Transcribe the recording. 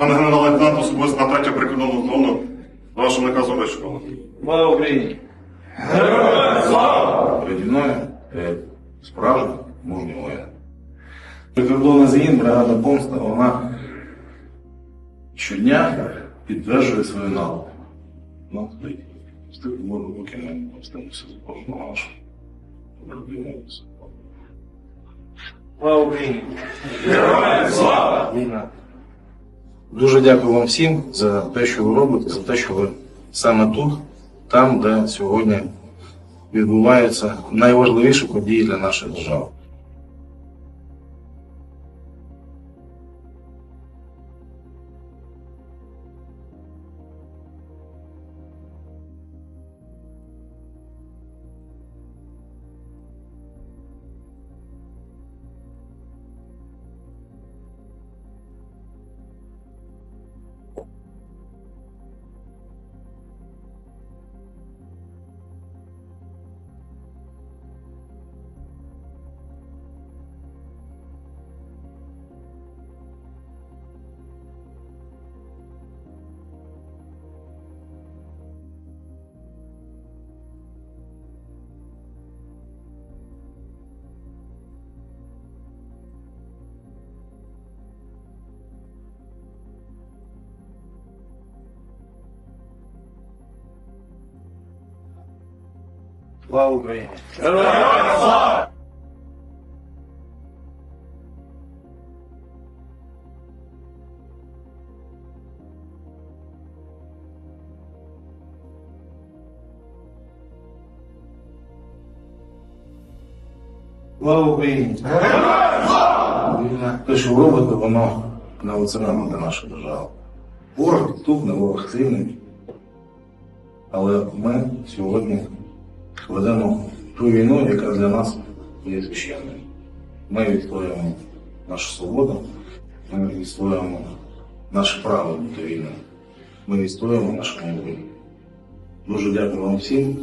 Пане генерал-лейтенант, особисто на третю прикордонну зону, вашу наказу вишукано. Слава Україні! Переді мною е, справжня мужня воїн. Прикордонний загін, бригада помста, вона щодня підтверджує свою навику. Ну, стоїть. З тих пор, поки ми помстимося за кожного нашого. Слава Україні! Війна. Дуже дякую вам всім за те, що ви робите, за те, що ви саме тут, там, де сьогодні відбуваються найважливіші події для нашої держави. Слава Україні! Слава Україні! Вільна. Те, що робите, воно неоцінено для нашої держави. Ворог підступний, ворог сильний. Але ми сьогодні ведемо ту війну, яка для нас є священною. Ми відстоюємо нашу свободу, ми відстоюємо наше право бути війни. Ми відстоюємо нашу майбутнє. Дуже дякую вам всім.